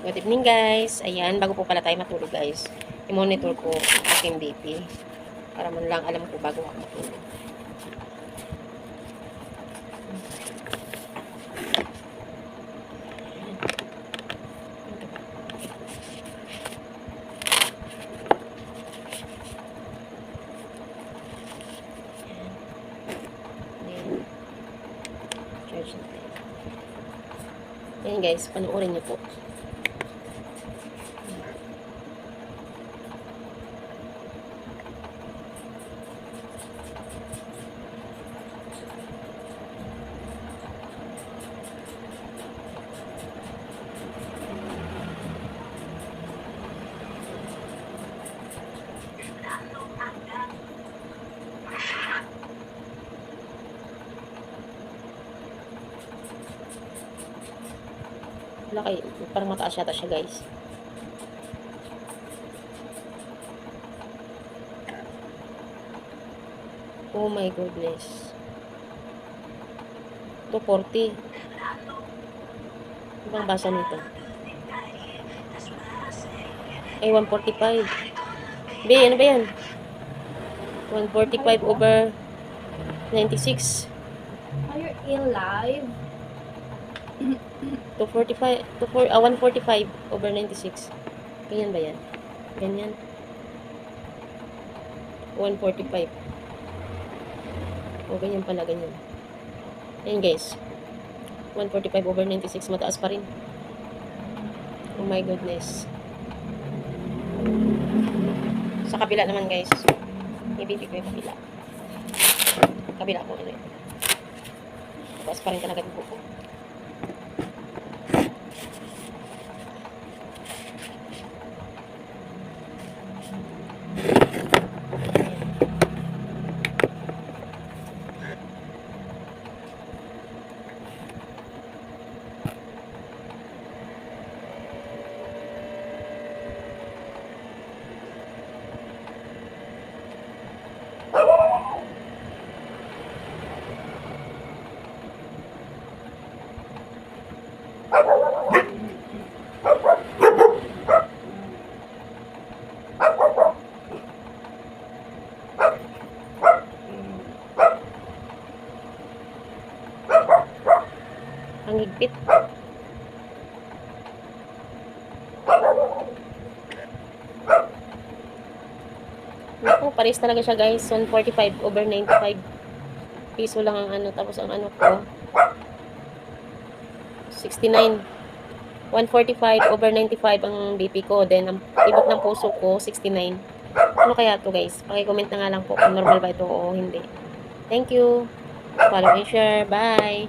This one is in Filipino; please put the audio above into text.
Good evening guys. Ayan, bago po pala tayo matulog guys. I-monitor ko ang aking BP. Para man lang alam ko bago ako matulog. Ayan. Guys, panoorin niyo po. Laki, parang mataas yata siya guys. Oh my goodness. 240. Ano bang basa nito? Ay, 145. Be, ano ba yan? 145 over 96. Are you in live? 245, 24, ah, 145 over 96. Ganyan ba yan? Ganyan. 145. O, ganyan pala, ganyan. Ayan guys. 145 over 96, mataas pa rin. Oh my goodness. Sa kabila naman guys. Ibibig ko yung kabila. Kabila ko, ano yun. Mataas pa rin talaga yung buko. Ang higpit. Naku, pares talaga siya guys. 145 over 95. Piso lang ang ano. Tapos ang ano ko. 69. 145 over 95 ang BP ko. Then, ang ibok ng puso ko, 69. Ano kaya to guys? Pakicomment na nga lang po kung normal ba ito o hindi. Thank you. Follow and share. Bye.